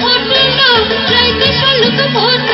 ভরবে না যাইতে সলক ভরবে